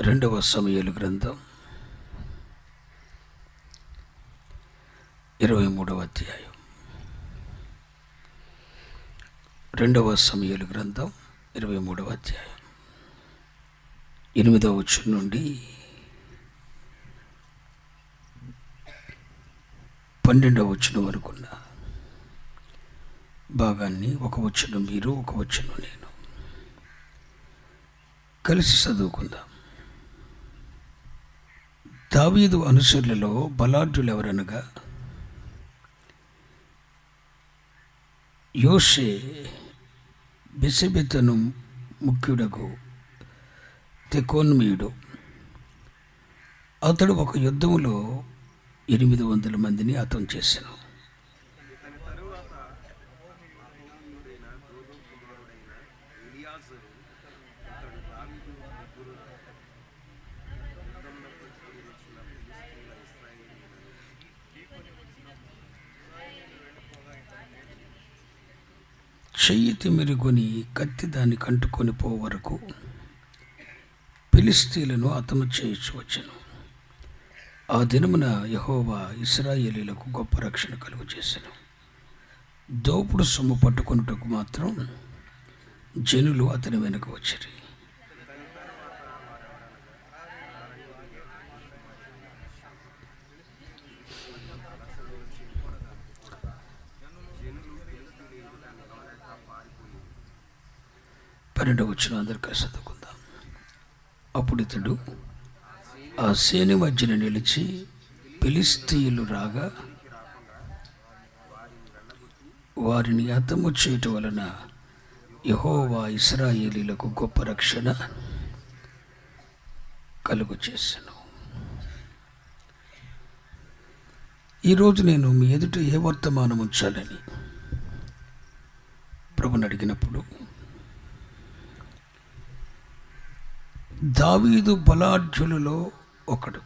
రెండవ సమయలు గ్రంథం ఇరవై మూడవ అధ్యాయం. రెండవ సమయలు గ్రంథం ఇరవై మూడవ అధ్యాయం. ఎనిమిదవ వచ్చు నుండి పన్నెండవ వచ్చిన వరకున్న భాగాన్ని ఒక వచ్చిన మీరు ఒక వచ్చిన నేను కలిసి చదువుకుందాం. దావీదు అనుసరులలో బలాఢ్యులు ఎవరనగా యోషే బిసబితను ముఖ్యుడకు తెకోన్మీయుడు. అతడు ఒక యుద్ధములో ఎనిమిది వందల మందిని అతం చేశాను చెయ్యి తిమిరిగొని కత్తి దాన్ని కంటుకొని పో వరకు ఫిలిస్తీన్లను హతము చేయొచ్చు వచ్చను. ఆ దినమున యహోవా ఇస్రాయేలీలకు గొప్ప రక్షణ కలుగు చేశాను దోపుడు సొమ్ము పట్టుకొనుటకు మాత్రం జనులు అతని వెనుక వచ్చిరి. పన్నెండు వచ్చిన అందరు కలిసి చదువుకుందాం అప్పుడు ఇతడు ఆ సేని మధ్యన నిలిచి పిలిస్తీయులు రాగా వారిని అతము చేయటం వలన యహోవా ఇస్రాయేలీలకు గొప్ప రక్షణ కలుగు చేశాను. ఈరోజు నేను మీ ఎదుట ఏ వర్తమానం ఉంచాలని? ప్రభుని అడిగినప్పుడు దావీదు బలాఢ్యులలో ఒకడు.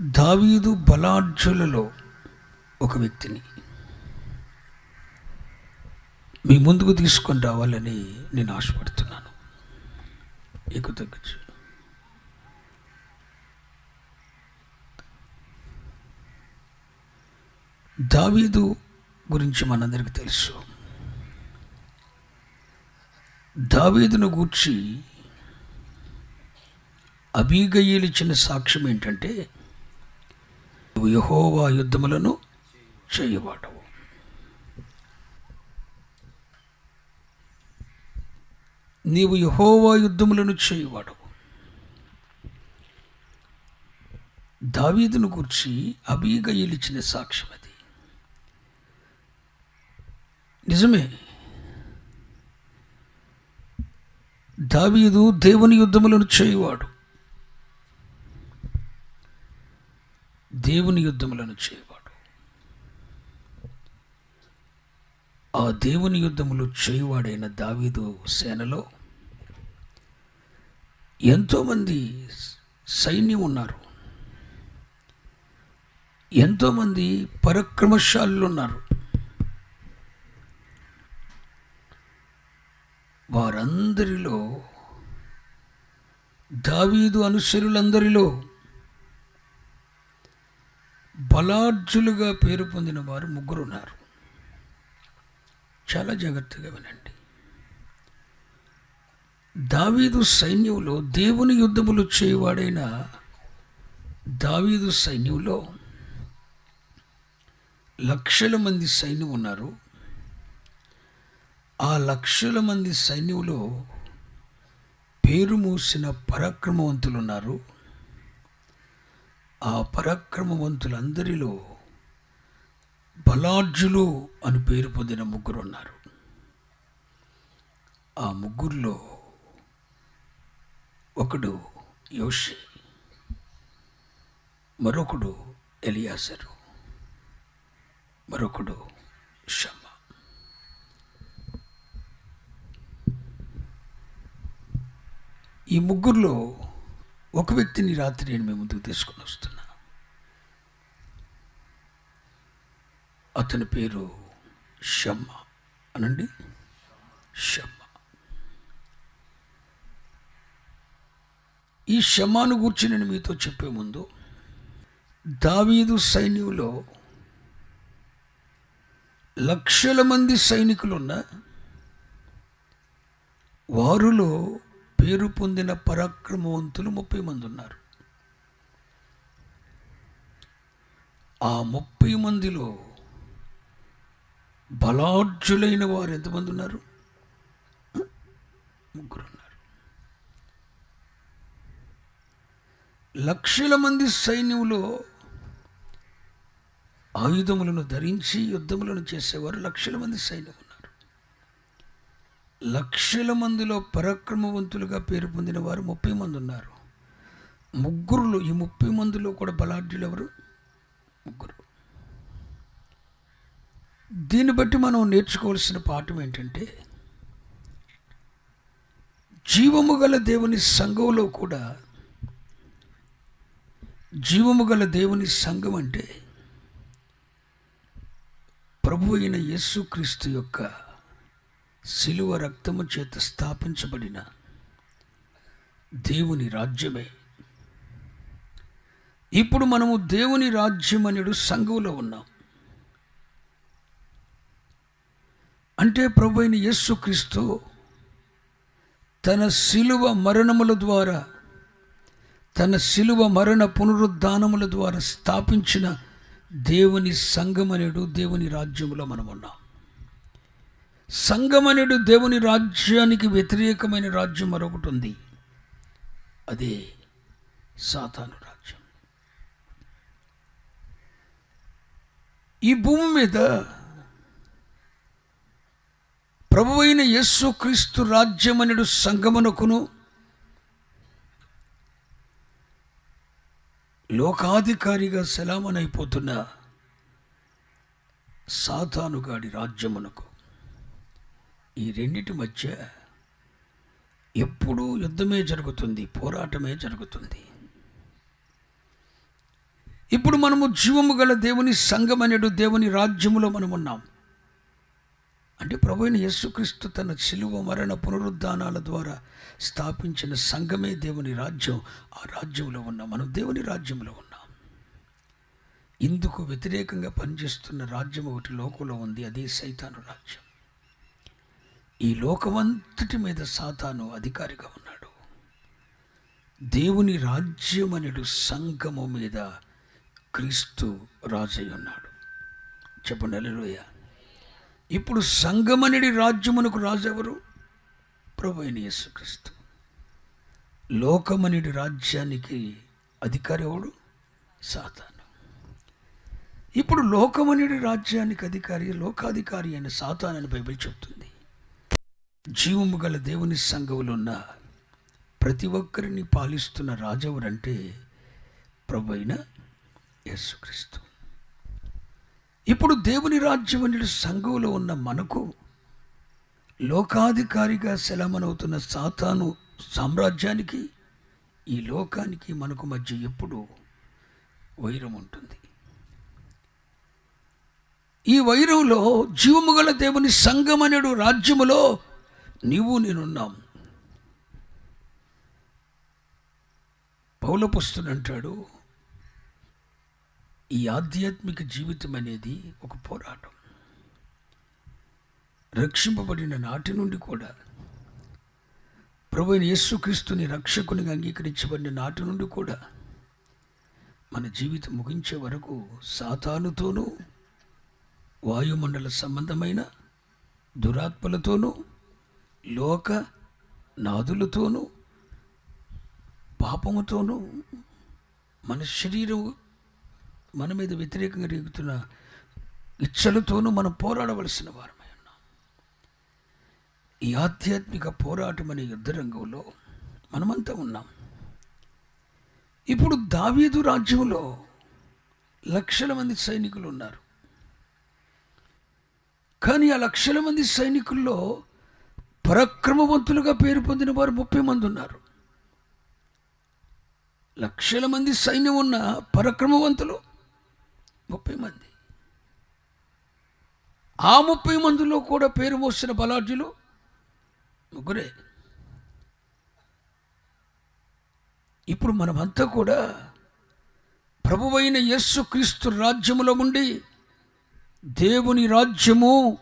దావీదు బలాఢ్యులలో ఒక వ్యక్తిని. మీ ముందుకు తీసుకొని రావాలని నేను ఆశపడుతున్నాను. ఎక్కువ తగ్గచ్చు దావీదు గురించి మనందరికీ తెలుసు. దావీదును గూర్చి అబీగయ్యలు ఇచ్చిన సాక్ష్యం ఏంటంటే నువ్వు యహోవా యుద్ధములను చేయవాడవు నీవు యహోవా యుద్ధములను చేయవాడవు దావీదును గురించి అబీగయ్యలు ఇచ్చిన సాక్ష్యం అది. నిజమే దావీదు దేవుని యుద్ధములను చేయువాడు. దేవుని యుద్ధములను చేయవాడు. ఆ దేవుని యుద్ధములు చేయువాడైన దావీదు సేనలో ఎంతోమంది సైన్యం ఉన్నారు. ఎంతోమంది పరక్రమశాలు ఉన్నారు. వారందరిలో దావీదు అనుసరులందరిలో బలార్జులుగా పేరు పొందిన వారు ముగ్గురు ఉన్నారు చాలా జాగ్రత్తగా వినండి. దావీదు సైన్యంలో దేవుని యుద్ధములు చేయవాడైన దావీదు సైన్యంలో లక్షల మంది సైన్యం ఉన్నారు. ఆ లక్షల మంది సైన్యంలో పేరు మూసిన పరాక్రమవంతులు ఉన్నారు ఆ పరాక్రమవంతులందరిలో బలాఢ్యులు అని పేరు పొందిన ముగ్గురు ఉన్నారు. ఆ ముగ్గురులో ఒకడు యోషి మరొకడు ఎలియాసరు మరొకడు షమ్మ ఈ ముగ్గురులో ఒక వ్యక్తిని రాత్రి నేను మీ ముందుకు తీసుకొని వస్తున్నా. అతని పేరు షమ్మ అనండి. షమ్మ. ఈ షమ్మాను గురించి నేను మీతో చెప్పే ముందు దావీదు సైన్యంలో లక్షల మంది సైనికులున్న వారిలో పేరు పొందిన పరాక్రమవంతులు ముప్పై మంది ఉన్నారు. ఆ ముప్పై మందిలో బలాఢ్యులైన వారు ఎంతమంది ఉన్నారు? ముగ్గురు ఉన్నారు లక్షల మంది సైన్యంలో ఆయుధములను ధరించి యుద్ధములను చేసేవారు లక్షల మంది సైన్యం లక్షల మందిలో పరాక్రమవంతులుగా పేరు పొందిన వారు ముప్పై మంది ఉన్నారు. ముగ్గురులో ఈ ముప్పై మందిలో కూడా బలాఢ్యులు ఎవరు? ముగ్గురు. దీన్ని బట్టి మనం నేర్చుకోవాల్సిన పాఠం ఏంటంటే జీవము గల దేవుని సంఘంలో కూడా జీవము గల దేవుని సంఘం అంటే ప్రభు అయిన యేసుక్రీస్తు యొక్క శిలువ రక్తము చేత స్థాపించబడిన దేవుని రాజ్యమే. ఇప్పుడు మనము దేవుని రాజ్యమనుడు సంఘంలో ఉన్నాం. అంటే ప్రభు అయిన యేసుక్రీస్తు తన శిలువ మరణముల ద్వారా తన శిలువ మరణ పునరుద్ధానముల ద్వారా స్థాపించిన దేవుని సంఘమనేడు దేవుని రాజ్యములో మనం ఉన్నాం సంగమనుడు దేవుని రాజ్యానికి వ్యతిరేకమైన రాజ్యం మరొకటి ఉంది. అదే సాతాను రాజ్యం. ఈ భూమి మీద ప్రభువైన యేసుక్రీస్తు రాజ్యమనుడు సంగమనకును లోకాధికారిగా సెలామనైపోతున్న సాతానుగాడి రాజ్యమునకు ఈ రెండిటి మధ్య ఎప్పుడూ యుద్ధమే జరుగుతుంది పోరాటమే జరుగుతుంది. ఇప్పుడు మనము జీవము గల దేవుని సంగమనేడు దేవుని రాజ్యములో మనం ఉన్నాం. అంటే ప్రభుని యేసుక్రీస్తు తన శిలువ మరణ పునరుద్ధానాల ద్వారా స్థాపించిన సంఘమే దేవుని రాజ్యం. ఆ రాజ్యంలో ఉన్నాం మనం దేవుని రాజ్యంలో ఉన్నాం. ఇందుకు వ్యతిరేకంగా పనిచేస్తున్న రాజ్యం ఒకటి లోకంలో ఉంది అదే సైతాను రాజ్యం. ఈ లోకమంతటి మీద సాతాను అధికారిగా ఉన్నాడు. దేవుని రాజ్యమనుడు సంఘము మీద క్రీస్తు రాజై ఉన్నాడు. చెప్పండి అల్లెలుయ్యా ఇప్పుడు సంగమనిడి రాజ్యమునకు రాజెవరు? ప్రభు అయిన యేసుక్రీస్తు. లోకమనుడి రాజ్యానికి అధికారి ఎవడు? సాతాను. ఇప్పుడు లోకమనుడి రాజ్యానికి అధికారి లోకాధికారి అయిన సాతానని అని బైబిల్ చెప్తుంది. జీవము గల దేవుని సంఘములో ఉన్న ప్రతి ఒక్కరిని పాలిస్తున్న రాజవురంటే ప్రభు అయిన యేసుక్రీస్తు. ఇప్పుడు దేవుని రాజ్యం అనే సంఘంలో ఉన్న మనకు లోకాధికారిగా సెలమనవుతున్న సాతాను సామ్రాజ్యానికి ఈ లోకానికి మనకు మధ్య ఎప్పుడు వైరం ఉంటుంది. ఈ వైరంలో జీవముగల దేవుని సంఘం అనేడు రాజ్యములో నీవు నేనున్నాం. పౌలపుస్తునంటాడు ఈ ఆధ్యాత్మిక జీవితం అనేది ఒక పోరాటం. రక్షింపబడిన నాటి నుండి కూడా ప్రభుని యేసుక్రీస్తుని రక్షకునిగా అంగీకరించబడిన నాటి నుండి కూడా మన జీవితం ముగించే వరకు సాతానుతోనూ వాయుమండల సంబంధమైన దురాత్మలతోనూ లోక నాదులతోనూ పాపముతోనూ మన శరీరం మన మీద వ్యతిరేకంగా రేగుతున్న ఇచ్చలతోనూ మనం పోరాడవలసిన వారమై ఉన్నాం. ఈ ఆధ్యాత్మిక పోరాటం అనే యుద్ధ రంగంలో మనమంతా ఉన్నాం. ఇప్పుడు దావీదు రాజ్యంలో లక్షల మంది సైనికులు ఉన్నారు. కానీ ఆ లక్షల మంది సైనికుల్లో పరాక్రమవంతులుగా పేరు పొందిన వారు ముప్పై మంది ఉన్నారు. లక్షల మంది సైన్యం ఉన్న పరాక్రమవంతులు ముప్పై మంది. ఆ ముప్పై మందిలో కూడా పేరు మోసిన బలాఢ్యులు ముగ్గురే. ఇప్పుడు మనమంతా కూడా ప్రభువైన యేసు క్రీస్తు రాజ్యములో ఉండి దేవుని రాజ్యము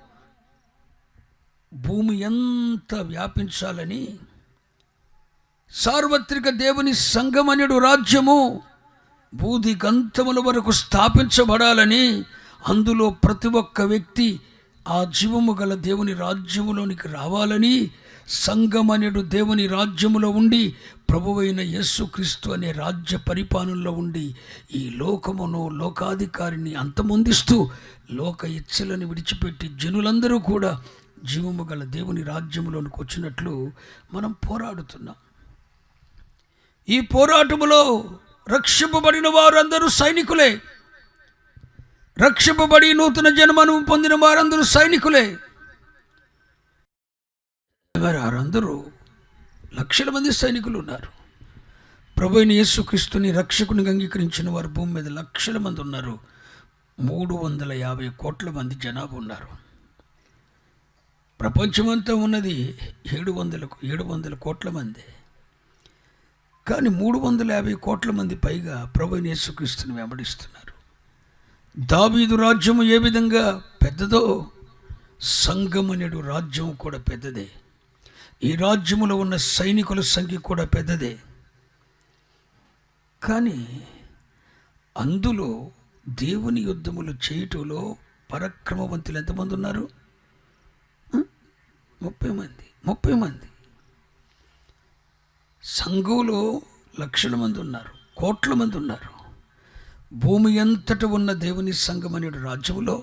భూమి ఎంత వ్యాపించాలని? సార్వత్రిక దేవుని సంగమనుడు రాజ్యము బూది గంతముల వరకు స్థాపించబడాలని అందులో ప్రతి ఒక్క వ్యక్తి ఆ జీవము గల దేవుని రాజ్యములోనికి రావాలని సంగమనుడు దేవుని రాజ్యములో ఉండి ప్రభువైన యేసుక్రీస్తు అనే రాజ్య పరిపాలనలో ఉండి ఈ లోకమును లోకాధికారిని అంతమొందిస్తూ లోక ఇచ్చలను విడిచిపెట్టి జనులందరూ కూడా జీవము గల దేవుని రాజ్యములోనికి వచ్చినట్లు మనం పోరాడుతున్నాం. ఈ పోరాటములో రక్షింపబడిన వారందరూ సైనికులే. రక్షింపబడి నూతన జన్మను పొందిన వారందరూ సైనికులే. వారందరూ లక్షల మంది సైనికులు ఉన్నారు. ప్రభు అయిన యేసుక్రీస్తుని రక్షకుని అంగీకరించిన వారు భూమి మీద లక్షల మంది ఉన్నారు. మూడు వందల యాభై కోట్ల మంది జనాభా ఉన్నారు. ప్రపంచమంతా ఉన్నది ఏడు వందలకు ఏడు వందల కోట్ల మంది. కానీ మూడు వందల యాభై కోట్ల మంది పైగా ప్రభు అయిన యేసుక్రీస్తుని వెంబడిస్తున్నారు. దావీదు రాజ్యము ఏ విధంగా పెద్దదో సంగమనుడు రాజ్యం కూడా పెద్దదే. ఈ రాజ్యములో ఉన్న సైనికుల సంఖ్య కూడా పెద్దదే. కానీ అందులో దేవుని యుద్ధములు చేయటంలో పరక్రమవంతులు ఎంతమంది ఉన్నారు? ముప్పై మంది ముప్పై మంది. సంఘులో లక్షల మంది ఉన్నారు కోట్ల మంది ఉన్నారు. భూమి అంతట ఉన్న దేవుని సంఘం అనే రాజ్యములో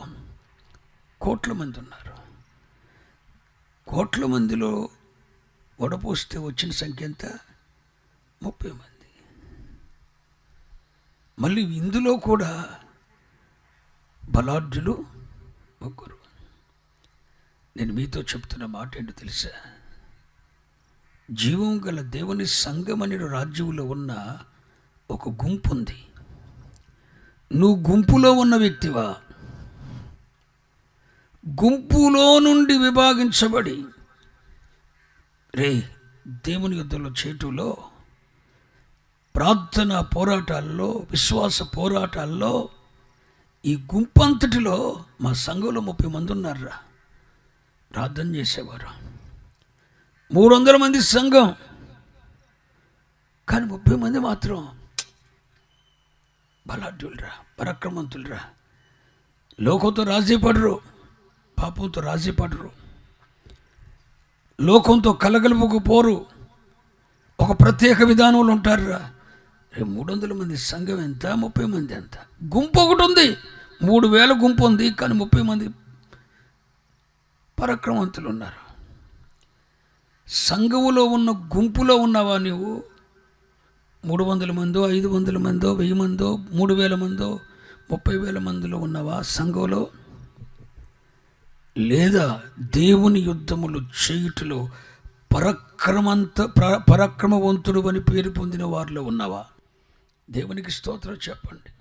కోట్ల మంది ఉన్నారు. కోట్ల మందిలో వడపోస్తే వచ్చిన సంఖ్య ఎంత? ముప్పై మంది. మళ్ళీ ఇందులో కూడా బలాఢ్యులు ముగ్గురు. నేను మీతో చెప్తున్న మాట ఏంటో తెలుసా? జీవం గల దేవుని సంగమనిడు రాజ్యంలో ఉన్న ఒక గుంపు ఉంది నువ్వు గుంపులో ఉన్న వ్యక్తివా? గుంపులో నుండి విభాగించబడి రే దేవుని యుద్ధంలో చేటులో ప్రార్థన పోరాటాల్లో విశ్వాస పోరాటాల్లో ఈ గుంపంతటిలో మా సంఘంలో ముప్పై మంది ఉన్నారా ప్రార్థన చేసేవారు. మూడు వందల మంది సంఘం. కానీ ముప్పై మంది మాత్రం బలాఢ్యులరా పరాక్రమంతులరా. లోకంతో రాజీ పడరు పాపంతో రాజీ పడరు. లోకంతో కలగలుపుకు పోరు. ఒక ప్రత్యేక విధానంలో ఉంటారురా. రే మూడు వందల మంది సంఘం ఎంత? ముప్పై మంది ఎంత? గుంపు ఒకటి ఉంది. మూడు వేల గుంపు ఉంది కానీ ముప్పై మంది పరాక్రమవంతులు ఉన్నారు సంఘములో ఉన్న గుంపులో ఉన్నవా నీవు? మూడు వందల మందో ఐదు వందల మందో వెయ్యి మందో మూడు వేల మందో ముప్పై వేల మందిలో ఉన్నవా సంఘంలో లేదా దేవుని యుద్ధములు చేయుటలో పరక్రమంత పరక్రమవంతుడు అని పేరు పొందిన వారిలో ఉన్నావా? దేవునికి స్తోత్రం చెప్పండి.